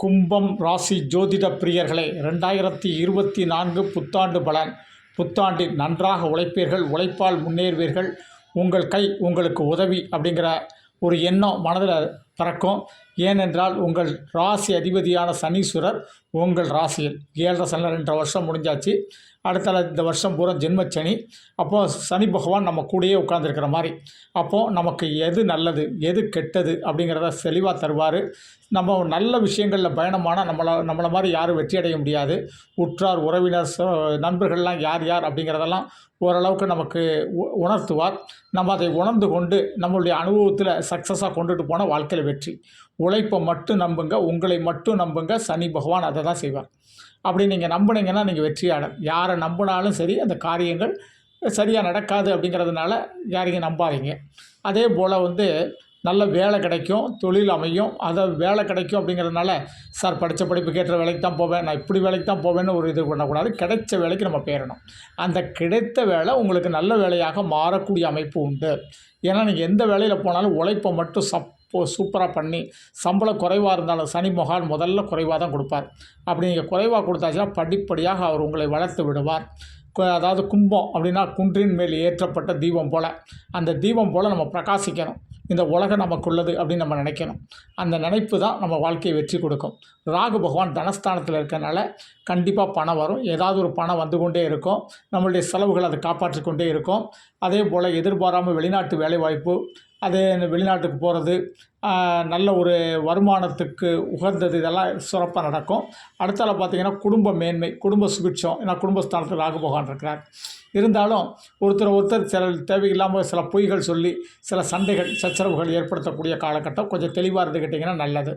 கும்பம் ராசி ஜோதிட பிரியர்களே ரெண்டாயிரத்தி இருபத்தி நான்கு புத்தாண்டு பலன். புத்தாண்டில் நன்றாக உழைப்பீர்கள் உழைப்பால் முன்னேறுவீர்கள். உங்கள் கை உங்களுக்கு உதவி அப்படிங்கிற ஒரு எண்ணம் மனதில் பறக்கும். ஏனென்றால் உங்கள் ராசி அதிபதியான சனீஸ்வரர் உங்கள் ராசியில் ஏழரை சனி ரெண்டரை வருஷம் முடிஞ்சாச்சு. அடுத்த இந்த வருஷம் பூரா ஜென்மச்சனி. அப்போது சனி பகவான் நம்ம கூடயே உட்காந்துருக்கிற மாதிரி. அப்போது நமக்கு எது நல்லது எது கெட்டது அப்படிங்கிறத தெளிவாக தருவார். நம்ம நல்ல விஷயங்களில் பயணமானால் நம்மளை நம்மளை மாதிரி யாரும் வெற்றி அடைய முடியாது. உற்றார் உறவினர் ச- நண்பர்கள்லாம் யார் யார் அப்படிங்கிறதெல்லாம் ஓரளவுக்கு நமக்கு உ- உணர்த்துவார். நம்ம அதை உணர்ந்து கொண்டு நம்மளுடைய அனுபவத்தில் சக்ஸஸாக கொண்டுட்டு போனால் வாழ்க்கையில் வெற்றி. உழைப்பை மட்டும் நம்புங்க உங்களை மட்டும் நம்புங்க சனி பகவான் அதை தான் செய்வார். அப்படி நீங்கள் நம்புனீங்கன்னா நீங்கள் வெற்றியாளர். யாரை நம்பினாலும் சரி அந்த காரியங்கள் சரியாக நடக்காது அப்படிங்கிறதுனால யாரையும் நம்பாதீங்க. அதே போல் வந்து நல்ல வேலை கிடைக்கும் தொழில் அமையும். அதை வேலை கிடைக்கும் அப்படிங்கிறதுனால சார் படித்த படிப்புக்கு ஏற்ற வேலைக்கு தான் போவேன். நான் இப்படி வேலைக்கு தான் போவேன்னு ஒரு இது பண்ணக்கூடாது. கிடைச்ச வேலைக்கு நம்ம போயிடணும். அந்த கிடைத்த வேலை உங்களுக்கு நல்ல வேலையாக மாறக்கூடிய அமைப்பு உண்டு. ஏன்னா நீங்கள் எந்த வேலையில் போனாலும் உழைப்பை மட்டும் சப் சப்போ சூப்பராக பண்ணி சம்பளம் குறைவாக இருந்தாலும் சனி மகான் முதல்ல குறைவாக தான் கொடுப்பார். அப்படி நீங்கள் குறைவாக கொடுத்தாச்சுன்னா படிப்படியாக அவர் உங்களை வளர்த்து விடுவார். அதாவது கும்பம் அப்படின்னா குன்றின் மேல் ஏற்றப்பட்ட தீபம் போல். அந்த தீபம் போல் நம்ம பிரகாசிக்கணும். இந்த உலகம் நமக்குள்ளது அப்படின்னு நம்ம நினைக்கணும். அந்த நினைப்பு தான் நம்ம வாழ்க்கையை வெற்றி கொடுக்கும். ராகு பகவான் தனஸ்தானத்தில் இருக்கிறனால கண்டிப்பாக பணம் வரும். ஏதாவது ஒரு பணம் வந்து கொண்டே இருக்கும். நம்மளுடைய செலவுகள் அதை காப்பாற்றிக்கொண்டே இருக்கும். அதே போல் எதிர்பாராமல் வெளிநாட்டு வேலைவாய்ப்பு அது வெளிநாட்டுக்கு போகிறது நல்ல ஒரு வருமானத்துக்கு உகந்தது இதெல்லாம் சிறப்பாக நடக்கும். அடுத்தால பார்த்திங்கன்னா குடும்ப மேன்மை குடும்ப சுபிட்சம் ஏன்னா குடும்பஸ்தானத்தில் ராகு பகவான் இருக்கிறார். இருந்தாலும் ஒருத்தர் ஒருத்தர் சில தேவையில்லாமல் சில பொய்கள் சொல்லி சில சண்டைகள் சச்சரவுகள் ஏற்படுத்தக்கூடிய காலகட்டம் கொஞ்சம் தெளிவாக இருந்துக்கிட்டிங்கன்னா நல்லது.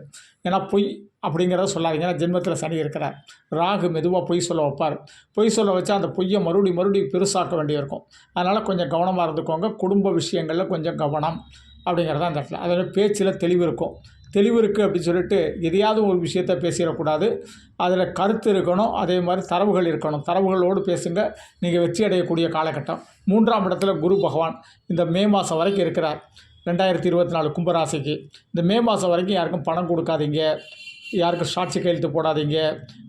ஏன்னா பொய் அப்படிங்கிறத சொல்லாதீங்க. ஏன்னா ஜென்மத்தில் சனி இருக்கிறார். ராகு மெதுவாக பொய் சொல்ல வைப்பார். பொய் சொல்ல வச்சா அந்த பொய்யை மறுபடி மறுபடி பெருசாக்க வேண்டியிருக்கும். அதனால் கொஞ்சம் கவனமாக இருந்துக்கோங்க. குடும்ப விஷயங்களில் கொஞ்சம் கவனம் அப்படிங்கிறதான் அந்த இடத்துல. அதில் பேச்சில் தெளிவு இருக்கும். தெளிவு இருக்குது அப்படின்னு சொல்லிட்டு எதையாவது ஒரு விஷயத்த பேசிடக்கூடாது. அதில் கருத்து இருக்கணும். அதே மாதிரி தரவுகள் இருக்கணும். தரவுகளோடு பேசுங்க. நீங்கள் வெற்றி அடையக்கூடிய காலகட்டம். மூன்றாம் இடத்துல குரு பகவான் இந்த மே மாதம் வரைக்கும் இருக்கிறார். ரெண்டாயிரத்தி இருபத்தி நாலு கும்பராசிக்கு. இந்த மே மாதம் வரைக்கும் யாருக்கும் பணம் கொடுக்காதீங்க. யாருக்கும் சாட்சி கையெழுத்து போடாதீங்க.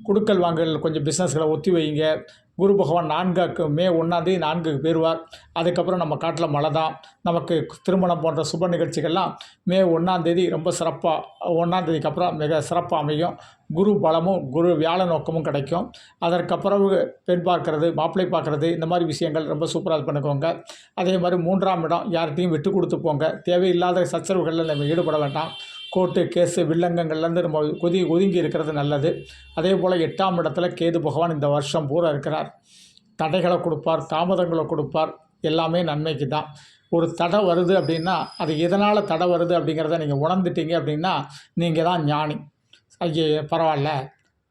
குடுக்கல் வாங்கல் கொஞ்சம் பிஸ்னஸ்களை ஒத்தி வைங்க குரு பகவான் நான்காக்கு மே ஒன்றாந்தேதி நான்குக்கு போயிடுவார் அதுக்கப்புறம் நம்ம காட்டில் மழை தான். நமக்கு திருமணம் போன்ற சுப நிகழ்ச்சிகள்லாம் மே ஒன்றாந்தேதி ரொம்ப சிறப்பாக ஒன்றாந்தேதிக்கு அப்புறம் மிக சிறப்பாக அமையும். குரு பலமும் குரு வியாழ நோக்கமும் கிடைக்கும். அதற்கப்புறம் பெண் பார்க்கறது மாப்பிள்ளை பார்க்குறது இந்த மாதிரி விஷயங்கள் ரொம்ப சூப்பராக இது பண்ணிக்கோங்க. அதே மாதிரி மூன்றாம் இடம் யார்கிட்டையும் விட்டு கொடுத்து போங்க. தேவையில்லாத சச்சரவுகளில் நம்ம ஈடுபட வேண்டாம். கோர்ட்டு கேஸு வில்லங்கங்கள்லேருந்து நம்ம கொதி ஒதுங்கி இருக்கிறது நல்லது. அதே போல் எட்டாம் இடத்துல கேது பகவான் இந்த வருஷம் பூரா இருக்கிறார். தடைகளை கொடுப்பார் தாமதங்களை கொடுப்பார். எல்லாமே நன்மைக்கு தான். ஒரு தடை வருது அப்படின்னா அது எதனால் தடை வருது அப்படிங்கிறத நீங்கள் உணர்ந்துட்டீங்க அப்படின்னா நீங்கள் தான் ஞானி. ஐயே பரவாயில்ல.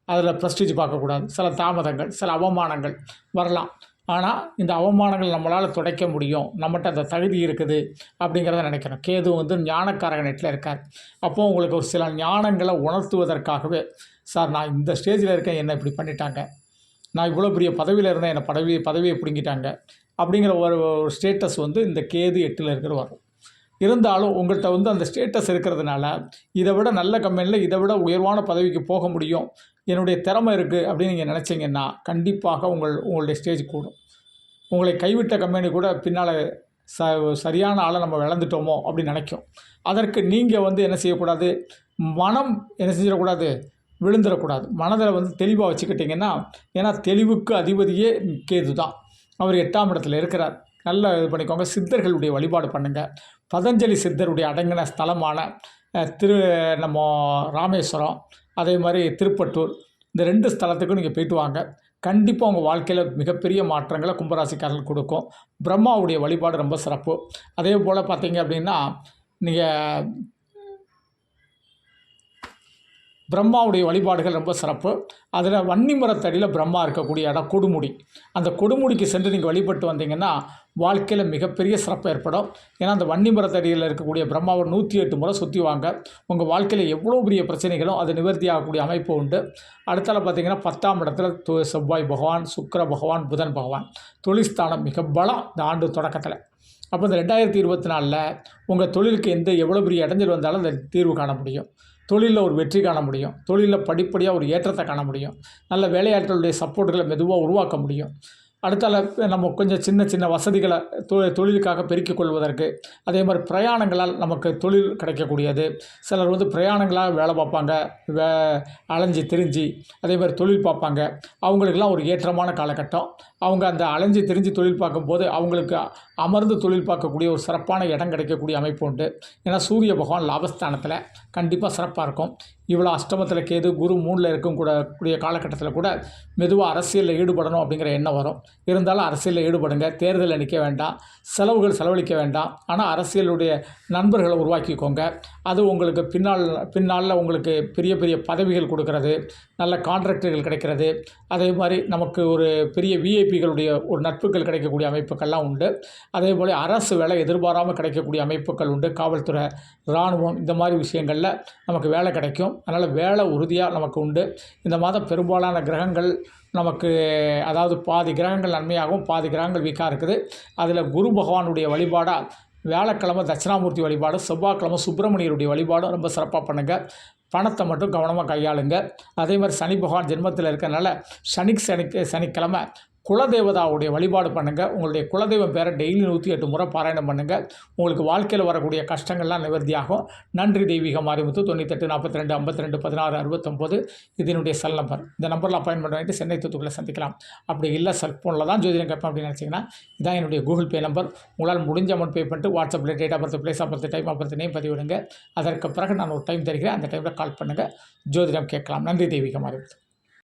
அதில் ப்ரெஸ்டீஜ் பார்க்கக்கூடாது. சில தாமதங்கள் சில அவமானங்கள் வரலாம். ஆனால் இந்த அவமானங்கள் நம்மளால் துடைக்க முடியும். நம்மகிட்ட அந்த தகுதி இருக்குது அப்படிங்கிறத நினைக்கிறோம். கேது வந்து ஞானக்காரக நெட்டில் இருக்கார். அப்போது உங்களுக்கு ஒரு சில ஞானங்களை உணர்த்துவதற்காகவே சார் நான் இந்த ஸ்டேஜில் இருக்கேன். என்ன இப்படி பண்ணிட்டாங்க. நான் இவ்வளோ பெரிய பதவியில் இருந்தேன். என்னை பதவி பதவியை பிடுங்கிட்டாங்க. அப்படிங்கிற ஒரு ஒரு ஸ்டேட்டஸ் வந்து இந்த கேது எட்டில் இருக்கிற வரும். இருந்தாலும் உங்கள்கிட்ட வந்து அந்த ஸ்டேட்டஸ் இருக்கிறதுனால இதை விட நல்ல கம்பெனியில் இதை விட உயர்வான பதவிக்கு போக முடியும். என்னுடைய திறமை இருக்குது அப்படின்னு நீங்கள் நினச்சிங்கன்னா கண்டிப்பாக உங்கள் உங்களுடைய ஸ்டேஜ் கூடும். உங்களை கைவிட்ட கம்பெனி கூட பின்னால் ச சரியான ஆளை நம்ம இழந்துட்டோமோ அப்படின்னு நினைக்கும். அதற்கு நீங்கள் வந்து என்ன செய்யக்கூடாது? மனம் என்ன செஞ்சிடக்கூடாது? விழுந்துடக்கூடாது. மனதில் வந்து தெளிவாக வச்சுக்கிட்டிங்கன்னா ஏன்னா தெளிவுக்கு அதிபதியே கேது தான். அவர் எட்டாம் இடத்துல இருக்கிறார். நல்லா இது பண்ணிக்கோங்க. சித்தர்களுடைய வழிபாடு பண்ணுங்கள் பதஞ்சலி சித்தருடைய அடங்கின ஸ்தலமான திரு நம்ம ராமேஸ்வரம் அதே மாதிரி திருப்பட்டூர் இந்த ரெண்டு ஸ்தலத்துக்கும் நீங்கள் போயிட்டு வாங்க. கண்டிப்பாக உங்கள் வாழ்க்கையில் மிகப்பெரிய மாற்றங்களை கும்பராசிக்காரர்கள் கொடுக்கும். பிரம்மாவுடைய வழிபாடு ரொம்ப சிறப்பு. அதே போல் பார்த்தீங்க அப்படின்னா நீங்கள் பிரம்மாவுடைய வழிபாடுகள் ரொம்ப சிறப்பு. அதில் வன்னி மரத்தடியில் பிரம்மா இருக்கக்கூடிய இடம் கொடுமுடி. அந்த கொடுமுடிக்கு சென்று நீங்கள் வழிபட்டு வந்தீங்கன்னா வாழ்க்கையில் மிகப்பெரிய சிறப்பு ஏற்படும். ஏன்னா அந்த வன்னி மரத்தடியில் இருக்கக்கூடிய பிரம்மாவை நூற்றி எட்டு முறை சுற்றி வாங்க. உங்கள் வாழ்க்கையில் எவ்வளோ பெரிய பிரச்சனைகளும் அது நிவர்த்தி ஆகக்கூடிய அமைப்பு உண்டு. அடுத்தால பார்த்தீங்கன்னா பத்தாம் இடத்துல து- செவ்வாய் பகவான் சுக்கிர பகவான் புதன் பகவான். தொழில்ஸ்தானம் மிக பலம் இந்த ஆண்டு தொடக்கத்தில். அப்போ இந்த ரெண்டாயிரத்தி இருபத்தி நாலில் உங்கள் தொழிலுக்கு எந்த எவ்வளோ பெரிய இடைஞ்சல் வந்தாலும் அந்த தீர்வு காண முடியும். தொழிலில் ஒரு வெற்றி காண முடியும். தொழிலில் படிப்படியாக ஒரு ஏற்றத்தை காண முடியும். நல்ல வேலையாட்களுடைய சப்போர்ட்டுகளை மெதுவாக உருவாக்க முடியும். அடுத்தால நம்ம கொஞ்சம் சின்ன சின்ன வசதிகளை தொ தொழிலுக்காக பெருக்கிக் கொள்வதற்கு அதே மாதிரி பிரயாணங்களால் நமக்கு தொழில் கிடைக்கக்கூடியது. சிலர் வந்து பிரயாணங்களாக வேலை பார்ப்பாங்க வே அலைஞ்சு திரிஞ்சு அதே மாதிரி தொழில் பார்ப்பாங்க. அவங்களுக்கெல்லாம் ஒரு ஏற்றமான காலகட்டம். அவங்க அந்த அலைஞ்சு திரிஞ்சு தொழில் பார்க்கும்போது அவங்களுக்கு அமர்ந்து தொழில் பார்க்கக்கூடிய ஒரு சிறப்பான இடம் கிடைக்கக்கூடிய அமைப்பு உண்டு. ஏன்னா சூரிய பகவான் லாபஸ்தானத்தில் கண்டிப்பாக சிறப்பாக இருக்கும். இவ்வளோ அஷ்டமத்தில் கேது குரு மூணில் இருக்கும் கூட கூடிய காலகட்டத்தில் கூட மெதுவாக அரசியலில் ஈடுபடணும் அப்படிங்கிற எண்ணம் வரும். இருந்தாலும் அரசியலில் ஈடுபடுங்க தேர்தலில் நிற்க வேண்டாம் செலவுகள் செலவழிக்க வேண்டாம். ஆனால் அரசியலுடைய நண்பர்களை உருவாக்கிக்கோங்க. அது உங்களுக்கு பின்னால் பின்னால் உங்களுக்கு பெரிய பெரிய பதவிகள் கொடுக்கறது நல்ல கான்ட்ராக்டர்கள் கிடைக்கிறது. அதே மாதிரி நமக்கு ஒரு பெரிய விஐபிகளுடைய ஒரு நட்புகள் கிடைக்கக்கூடிய அமைப்புகள்லாம் உண்டு. அதே போல் அரசு வேலை எதிர்பாராமல் கிடைக்கக்கூடிய அமைப்புகள் உண்டு. காவல்துறை இராணுவம் இந்த மாதிரி நாட்களில் நமக்கு வேலை கிடைக்கும். அதனால் வேலை உறுதியாக நமக்கு உண்டு. இந்த மாதம் பெரும்பாலான கிரகங்கள் நமக்கு அதாவது பாதி கிரகங்கள் நன்மையாகவும் பாதி கிரகங்கள் வீக்காக இருக்குது. அதில் குரு பகவானுடைய வழிபாடாக வியாழக்கிழமை தட்சிணாமூர்த்தி வழிபாடும் செவ்வாய்க்கிழமை சுப்பிரமணியருடைய வழிபாடும் ரொம்ப சிறப்பாக பண்ணுங்கள் பணத்தை மட்டும் கவனமாக கையாளுங்க. அதே மாதிரி சனி பகவான் ஜென்மத்தில் இருக்கிறனால சனி சனி சனிக்கிழமை குலதேவதாவுடைய வழிபாடு பண்ணுங்கள் உங்களுடைய குலதெய்வம் பேரை டெய்லி நூற்றி எட்டு முறை பாராயணம் பண்ணுங்கள் உங்களுக்கு வாழ்க்கையில் வரக்கூடிய கஷ்டங்கள்லாம் நிவர்த்தியாகும். நன்றி தெய்வீக மாரிமுத்து தொண்ணூத்தெட்டு நாற்பத்தி ரெண்டு ஐம்பத்தி ரெண்டு பதினாறு அறுபத்தொம்போது இதனுடைய செல் நம்பர் இந்த நம்பரில் அப்பாயின்மெண்ட் வாங்கிட்டு சென்னை தூத்துக்குள்ளே சந்திக்கலாம். அப்படி இல்லை செல்ஃபோனில் தான் ஜோதிடம் கேட்பேன் அப்படின்னு நினச்சிங்கன்னா இதான் என்னுடைய கூகுள் பே நம்பர் உங்களால் முடிஞ்ச அமௌண்ட் பே பண்ணிட்டு வாட்ஸ்அப்பில் date of birth place of birth time of birth name பதிவிடுங்க. அதற்கு பிறகு நான் ஒரு டைம் தருகிறேன். அந்த டைமில் கால் பண்ணுங்கள் ஜோதிடம் கேட்கலாம். நன்றி தெய்வீக மாரிமுத்து